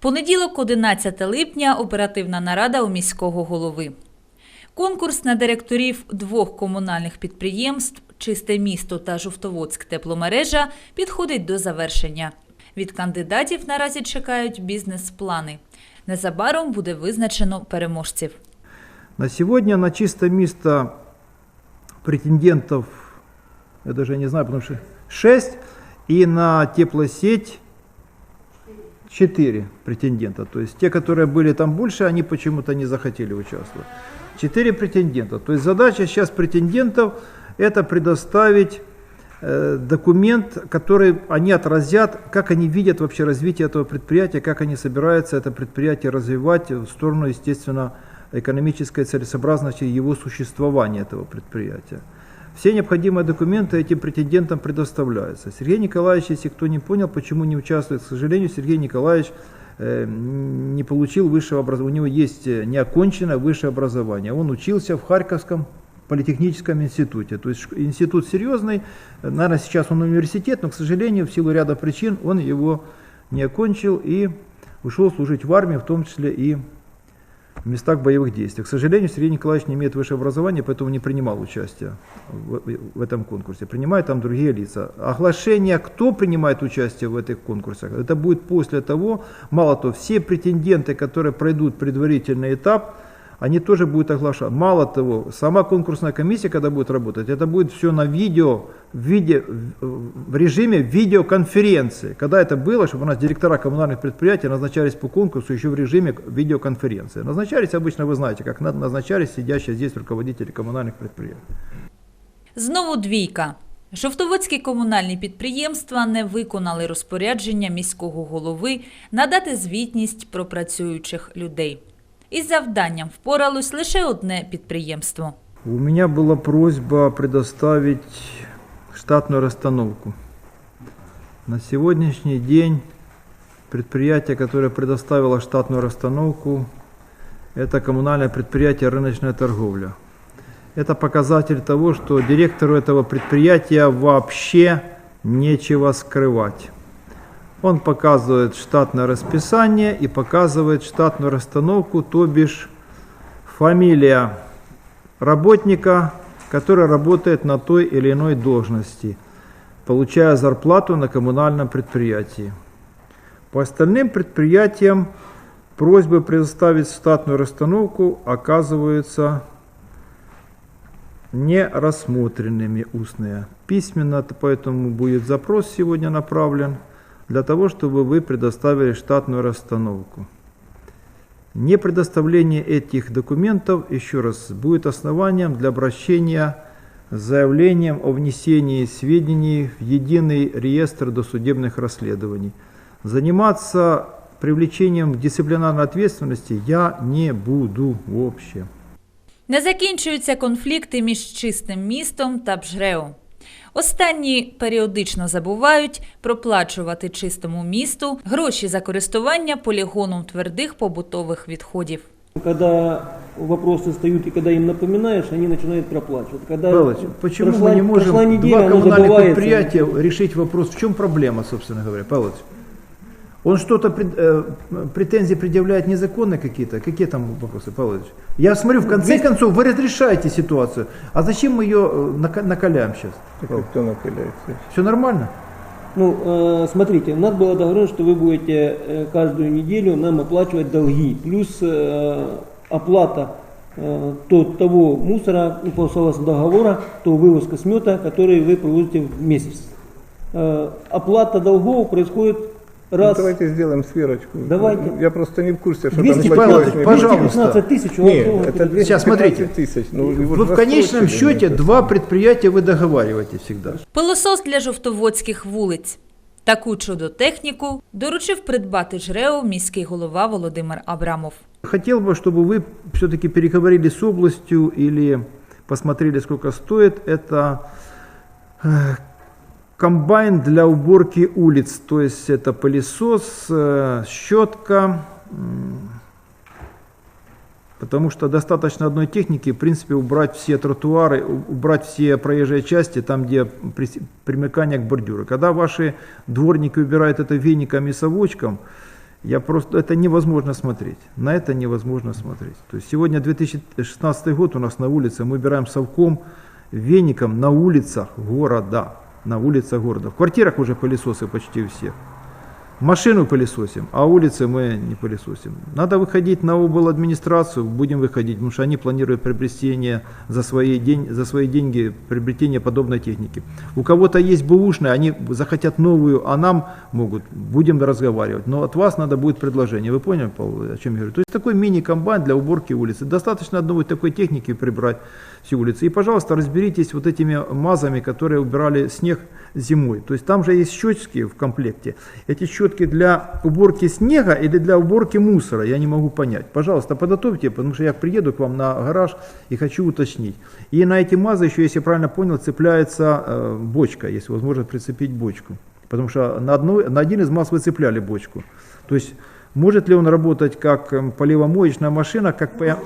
Понеділок, 11 липня, оперативна нарада у міського голови. Конкурс на директорів двох комунальних підприємств Чисте місто та Жовтоводськ тепломережа підходить до завершення. Від кандидатів наразі чекають бізнес-плани. Незабаром буде визначено переможців. На сегодня на чисто место претендентов, я даже не знаю, потому что 6, и на теплосеть 4 претендента. То есть те, которые были там больше, они почему-то не захотели участвовать. 4 претендента. То есть задача сейчас претендентов это предоставить э, документ, который они отразят, как они видят вообще развитие этого предприятия, как они собираются это предприятие развивать в сторону, естественно, экономической целесообразности его существования этого предприятия. Все необходимые документы этим претендентам предоставляются. Сергей Николаевич, если кто не понял, почему не участвует, к сожалению, Сергей Николаевич э, не получил высшего образования. У него есть э, неоконченное высшее образование. Он учился в Харьковском политехническом институте. То есть институт серьезный, наверное, сейчас он университет, но, к сожалению, в силу ряда причин он его не окончил и ушел служить в армии, в том числе и в местах боевых действий. К сожалению, Сергей Николаевич не имеет высшего образования, поэтому не принимал участие в, в этом конкурсе. Принимают там другие лица. Оглашение, кто принимает участие в этих конкурсах, это будет после того, мало того, все претенденты, которые пройдут предварительный этап, они тоже будут оглашаться. Мало того, сама конкурсная комиссия, когда будет работать, это будет все на видео, в, виде, в в режиме видеоконференции. Когда это было, чтобы у нас директора коммунальных предприятий назначались по конкурсу еще в режиме видеоконференции. Назначались обычно, вы знаете, как на- назначались сидящие здесь руководители коммунальных предприятий. Знову двійка. Жовтоводські комунальні підприємства не виконали розпорядження міського голови надати звітність про працюючих людей. Із завданням впоралось лише одне підприємство. У меня была просьба предоставить штатную расстановку. На сегодняшний день предприятие, которое предоставило штатную расстановку, это коммунальное предприятие «Рыночная торговля». Это показатель того, что директору этого предприятия вообще нечего скрывать. Он показывает штатное расписание и показывает штатную расстановку, то бишь фамилия работника, который работает на той или иной должности, получая зарплату на коммунальном предприятии. По остальным предприятиям просьбы предоставить штатную расстановку оказываются не рассмотренными устные. Письменно поэтому будет запрос сегодня направлен для того, чтобы вы предоставили штатную расстановку. Не предоставление этих документов, еще раз, будет основанием для обращения с заявлением о внесении сведений в единый реестр досудебных расследований. Заниматься привлечением к дисциплинарной ответственности я не буду вообще. Не закінчуються конфлікти між чистим містом та Бжрео. Останні періодично забувають проплачувати чистому місту гроші за користування полігоном твердих побутових відходів. Когда вопросы встают и когда им напоминаешь, они начинают проплачивать. Когда Павлович, почему прошла- мы не можем прошла неделя, два оно коммунальных забывается. предприятия решить вопрос? В чем проблема, собственно говоря, Павлович? Он что-то э, претензии предъявляет незаконно какие-то? Какие там вопросы, Павлович? Я смотрю, в конце Есть- концов, вы разрешаете ситуацию. А зачем мы ее э, нака- накаляем сейчас? Так кто накаляется? Все нормально? Ну, э, смотрите, у нас было договорено, что вы будете каждую неделю нам оплачивать долги, плюс оплата то, того мусора, ну, по согласно договора, то вывозка смета, который вы проводите в месяц. Оплата долгов происходит Ну, раз давайте сделаем сверочку. Давайте. Я просто не в курсе, что 200 там Павлович, платежные пожалуйста. 15 тысяч. у Нет, вас это долг. 215 Сейчас, смотрите. тысяч. Ну, его Вы же в конечном рассрочили, счете нет? два предприятия вы договариваете всегда. Пилосос для жовтоводських вулиць. Таку чудо-техніку доручив придбати жрео міський голова Володимир Абрамов. Хотел бы, чтобы вы все-таки переговорили с областью или посмотрели, сколько стоит. Это э, комбайн для уборки улиц, то есть это пылесос, э, щетка, потому что достаточно одной техники, в принципе, убрать все тротуары, убрать все проезжие части, там, где примыкание к бордюру. Когда ваши дворники убирают это веником и совочком, Я просто, это невозможно смотреть. На это невозможно смотреть. То есть сегодня 2016 год у нас на улице, мы убираем совком, веником на улицах города. На улицах города. В квартирах уже пылесосы почти у всех. Машину пылесосим, а улицы мы не пылесосим. Надо выходить на обл. администрацию, будем выходить, потому что они планируют приобретение за свои, день, за свои деньги, приобретение подобной техники. У кого-то есть бэушная, они захотят новую, а нам могут, будем разговаривать. Но от вас надо будет предложение. Вы поняли, Павел, о чем я говорю? То есть такой мини-комбайн для уборки улицы. Достаточно одной такой техники прибрать всю улицу. И, пожалуйста, разберитесь вот этими мазами, которые убирали снег зимой. То есть там же есть щетки в комплекте. Эти щетки для уборки снега или для уборки мусора, я не могу понять. Пожалуйста, подготовьте, потому что я приеду к вам на гараж и хочу уточнить. И на эти мазы еще, если я правильно понял, цепляется э, бочка, если возможно прицепить бочку. Потому что на, одной, на один из маз вы цепляли бочку. То есть может ли он работать как эм, поливомоечная машина, как ПМ,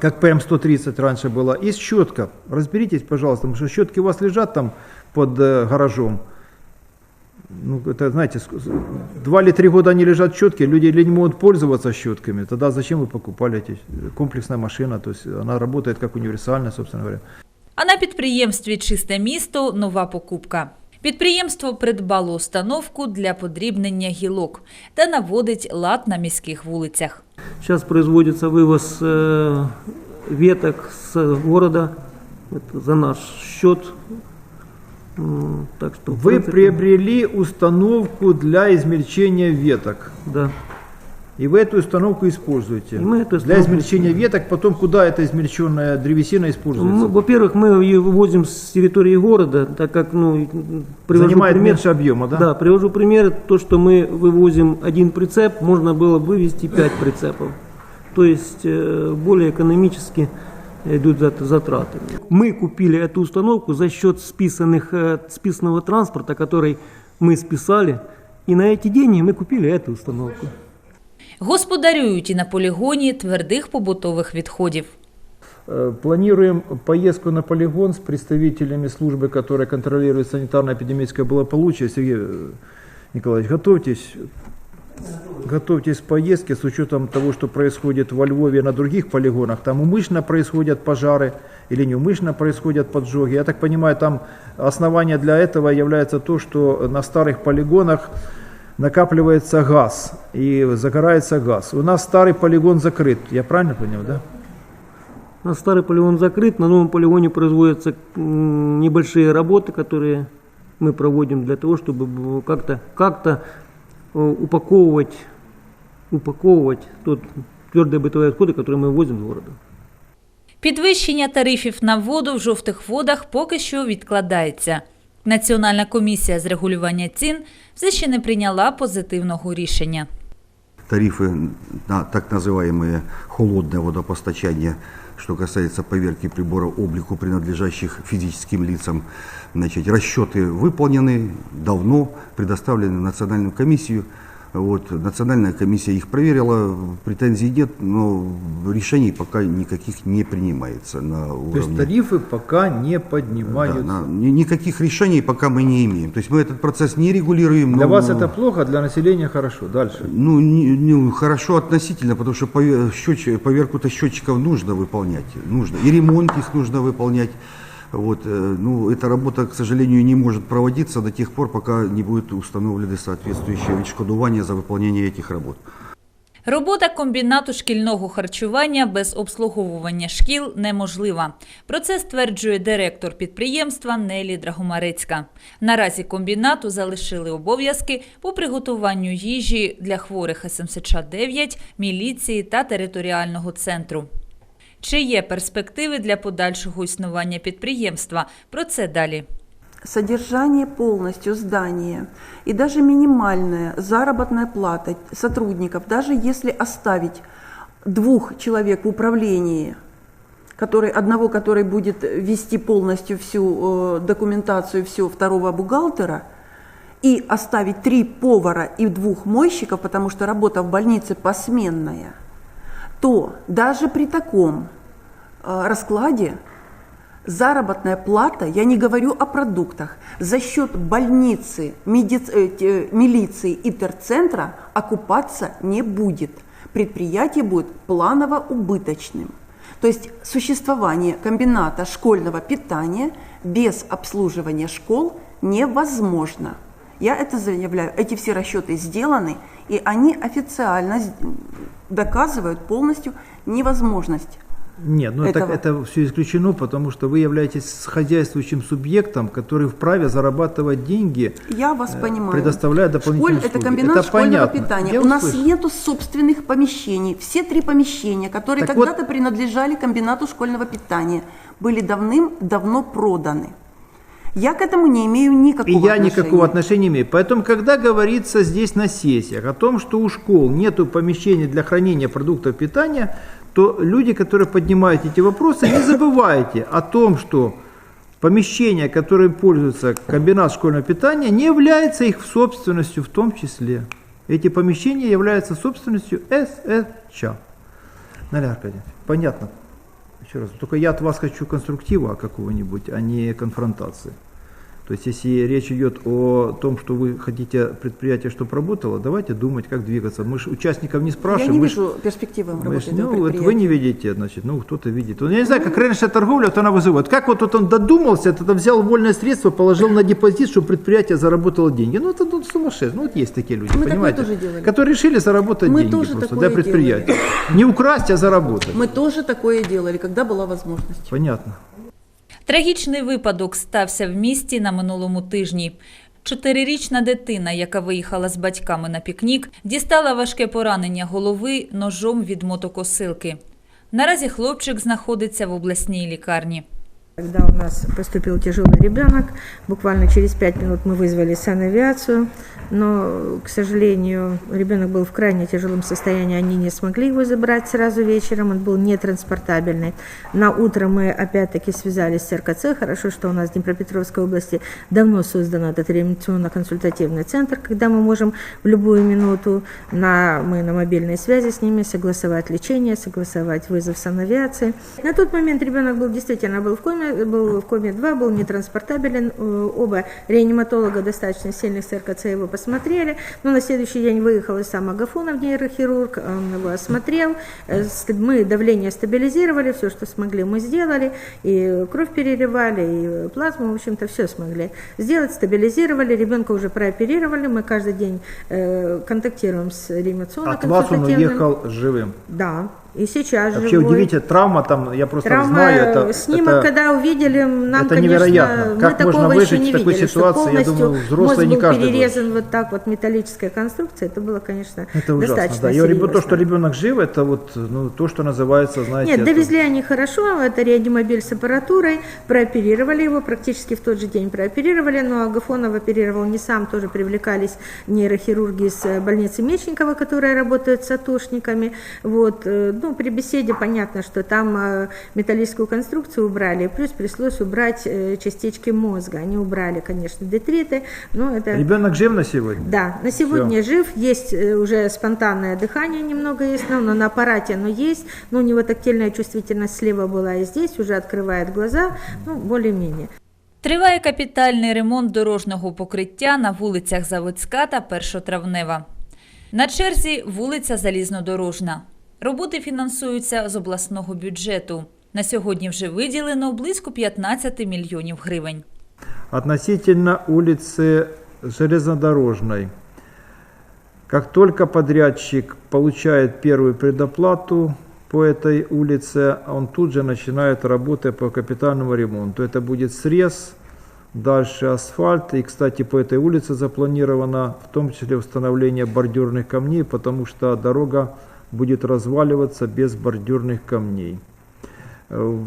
как ПМ-130 раньше была, и щетка. Разберитесь, пожалуйста, потому что щетки у вас лежат там под э, гаражом. Ну, это, знаете, ск- с- два или три года они лежат щетки, люди или не могут пользоваться щетками. Тогда зачем вы покупали эти э, комплексная машина? То есть она работает как универсальная, собственно говоря. А на підприємстві Чисте місто нова покупка. Підприємство придбало установку для подрібнення гілок та наводить лад на міських вулицях. Сейчас производится вывоз э, веток с города это за наш счет. М, Так что, Вы принципе, приобрели установку для измельчения веток. Да. И вы эту установку используете. И мы эту Для установку измельчения веток, потом куда эта измельченная древесина используется? Ну, во-первых, мы ее вывозим с территории города, так как, ну, привожу Занимает пример. меньше объема, да? Да, привожу пример, то, что мы вывозим один прицеп, можно было бы вывести пять прицепов. То есть э, более экономически идут зат- затраты. Мы купили эту установку за счет списанных, э, списанного транспорта, который мы списали, и на эти деньги мы купили эту установку. Господарюють і на полігоні твердих побутових відходів. Э, Планируем поездку на полигон с представителями службы, которая контролирует санитарно-эпидемическое благополучие. Сергей э, Николаевич, готовьтесь. Готовьтесь к поездке с учетом того, что происходит во Львове на других полигонах. Там умышленно происходят пожары или неумышленно происходят поджоги. Я так понимаю, там основание для этого является то, что на старых полигонах накапливается газ и загорается газ. У нас старый полигон закрыт. Я правильно понял, да? У нас старый полигон закрыт, на новом полигоне производятся небольшие работы, которые мы проводим для того, чтобы как-то как упаковывать, упаковывать тот твердые бытовые отходы, которые мы ввозим из города. Підвищення тарифів на воду в жовтих водах поки що відкладається. Національна комісія з регулювання цін все ще не прийняла позитивного рішення. тарифы на так называемое холодное водопостачание, что касается поверки приборов облику, принадлежащих физическим лицам. Значит, расчеты выполнены давно, предоставлены в Национальную комиссию. Вот, национальная комиссия их проверила, претензий нет, но решений пока никаких не принимается на То есть уровне. тарифы пока не Да, поднимаются. на- ни- никаких решений пока мы не имеем. То есть мы этот процесс не регулируем. Для но- вас это плохо, для населения хорошо. Дальше. Ну, не- не, хорошо относительно, потому что пове- счетчи- поверку-то счетчиков нужно выполнять, нужно. И ремонт их нужно выполнять. Вот, э, ну, эта работа, к сожалению, не может проводиться до тех пор, пока не будет установлены соответствующие відшкодування за выполнение этих работ. Робота комбінату шкільного харчування без обслуговування шкіл неможлива. Про це стверджує директор підприємства Нелі Драгомарецька. Наразі комбінату залишили обов'язки по приготуванню їжі для хворих СМСЧ-9, міліції та територіального центру. Чи є перспективи для подальшого існування підприємства? Про це далі. содержание полностью здания и даже минимальная заработная плата сотрудников, даже если оставить двух человек в управлении, который, одного, который будет вести полностью всю э, документацию, все второго бухгалтера, и оставить три повара и двух мойщиков, потому что работа в больнице посменная, то даже при таком э, раскладе Заработная плата, я не говорю о продуктах, за счет больницы, медиц- э, милиции и терцентра окупаться не будет. Предприятие будет планово убыточным. То есть существование комбината школьного питания без обслуживания школ невозможно. Я это заявляю. Эти все расчеты сделаны, и они официально доказывают полностью невозможность. Нет, ну это, этого. это все исключено, потому что вы являетесь хозяйствующим субъектом, который вправе зарабатывать деньги, Я вас э, понимаю. предоставляя дополнительные Школь- это услуги. комбинат Это школьного понятно. питания. Я У нас услышал. нету собственных помещений. Все три помещения, которые Так когда-то вот- принадлежали комбинату школьного питания, были давным-давно проданы. Я к этому не имею никакого И я отношения. никакого отношения не имею. Поэтому, когда говорится здесь на сессиях о том, что у школ нет помещений для хранения продуктов питания, то люди, которые поднимают эти вопросы, не забывайте о том, что помещение, которым пользуется комбинат школьного питания, не является их собственностью в том числе. Эти помещения являются собственностью ССЧ. Наля Аркадьевна, понятно. Еще раз, только я от вас хочу конструктива какого-нибудь, а не конфронтации. То есть, если речь идет о том, что вы хотите предприятие, чтобы работало, давайте думать, как двигаться. Мы же участников не Я спрашиваем. не мы ж- вижу перспективы мы работы ж- ну, вот вы не видите, значит, ну кто-то видит. Ну, я не знаю, как раньше торговля, вот она вызывает. Как вот тут он додумался, это взял вольное средство, положил на депозит, чтобы предприятие заработало деньги. Ну, это ну, сумасшедший. Ну, вот есть такие люди, Мы понимаете? тоже делали. Которые решили заработать Мы деньги тоже просто для предприятия. Не украсть, а заработать. Мы тоже такое делали, когда была возможность. Понятно. Трагічний випадок стався в місті на минулому тижні. Чотирирічна дитина, яка виїхала з батьками на пікнік, дістала важке поранення голови ножом від мотокосилки. Наразі хлопчик знаходиться в обласній лікарні. Когда у нас поступил тяжелый ребенок, буквально через пять минут мы вызвали санавиацию, но, к сожалению, ребенок был в крайне тяжелом состоянии, они не смогли его забрать сразу вечером, он был нетранспортабельный. На утро мы опять-таки связались с РКЦ, хорошо, что у нас в Днепропетровской области давно создан этот реанимационно-консультативный центр, когда мы можем в любую минуту на, мы на мобильной связи с ними согласовать лечение, согласовать вызов санавиации. На тот момент ребенок был действительно был в коме, был в коме 2, был нетранспортабелен. Э, Оба реаниматолога достаточно сильных с РКЦ его посмотрели, но на следующий день выехал и сам Агафонов, нейрохирург, он его осмотрел. Э, Мы давление стабилизировали, все, что смогли, мы сделали, и кровь переливали, и плазму, в общем-то, все смогли сделать, стабилизировали, ребенка уже прооперировали, мы каждый день э, контактируем с реанимационно От вас он уехал живым. Да, и сейчас Вообще живой. удивительно, травма там, я просто Травма, знаю, это, снимок, это- когда увидели, нам, это конечно, невероятно. мы Как такого можно еще выжить не в такой видели, ситуации, я думаю, взрослые мозг не был каждый перерезан вот так вот металлическая конструкция, это было, конечно, Это ужасно, достаточно да. Я говорю, то, что ребенок жив, это вот ну, то, что называется, знаете... Нет, это- довезли они хорошо, это реанимобиль с аппаратурой, прооперировали его, практически в тот же день прооперировали, но Агафонов оперировал не сам, тоже привлекались нейрохирурги с э, больницы Мечникова, которые работают с атошниками. Вот, э, ну, при беседе понятно, что там э, металлическую конструкцию убрали, плюс пришлось убрать э, частички мозга. Они убрали, конечно, детриты, но это... Ребенок жив на сегодня? Да, на сегодня жив, есть э, уже спонтанное дыхание немного есть, но, но на аппарате оно есть, но у него тактильная чувствительность слева была и здесь, уже открывает глаза, ну, более-менее. Триває капітальний ремонт дорожнього покриття на вулицях Заводська та Першотравнева. На черзі вулиця Залізнодорожна. Роботи фінансуються з обласного бюджету. На сьогодні вже виділено близько 15 мільйонів гривень. Относительно улицы Железнодорожной. Как только подрядчик получает первую предоплату по этой улице, он тут же начинает работы по капитальному ремонту. Это будет срез, дальше асфальт. И, кстати, по этой улице запланировано в том числе установление бордюрных камней, потому что дорога будет разваливаться без бордюрных камней. Э,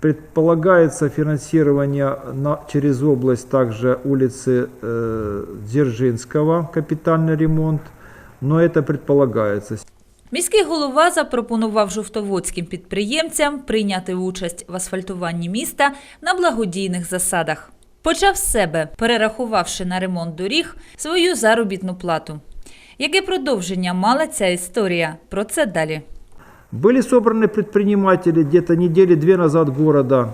Предполагается финансирование на, через область также улицы э, Дзержинского, капитальный ремонт, но это предполагается. Міський голова запропонував жовтоводським підприємцям прийняти участь в асфальтуванні міста на благодійних засадах. Почав з себе, перерахувавши на ремонт доріг свою заробітну плату. Яке продовження мала ця історія? Про це далі. Были собраны предприниматели где-то недели две назад города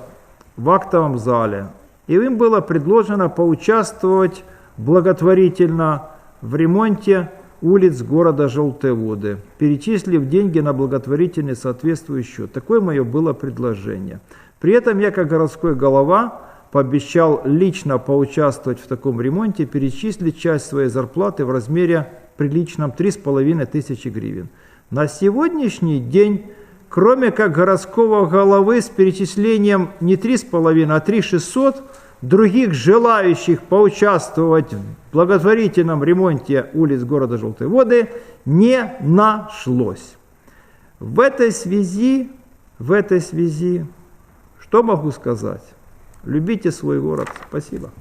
в актовом зале. И им было предложено поучаствовать благотворительно в ремонте улиц города Желтые Воды, перечислив деньги на благотворительный соответствующий счет. Такое мое было предложение. При этом я, как городской голова, пообещал лично поучаствовать в таком ремонте, перечислить часть своей зарплаты в размере приличном 3,5 тысячи гривен. На сегодняшний день, кроме как городского головы с перечислением не 3,5, а 3,600, других желающих поучаствовать в благотворительном ремонте улиц города Желтые Воды не нашлось. В этой связи, в этой связи, что могу сказать? Любите свой город. Спасибо.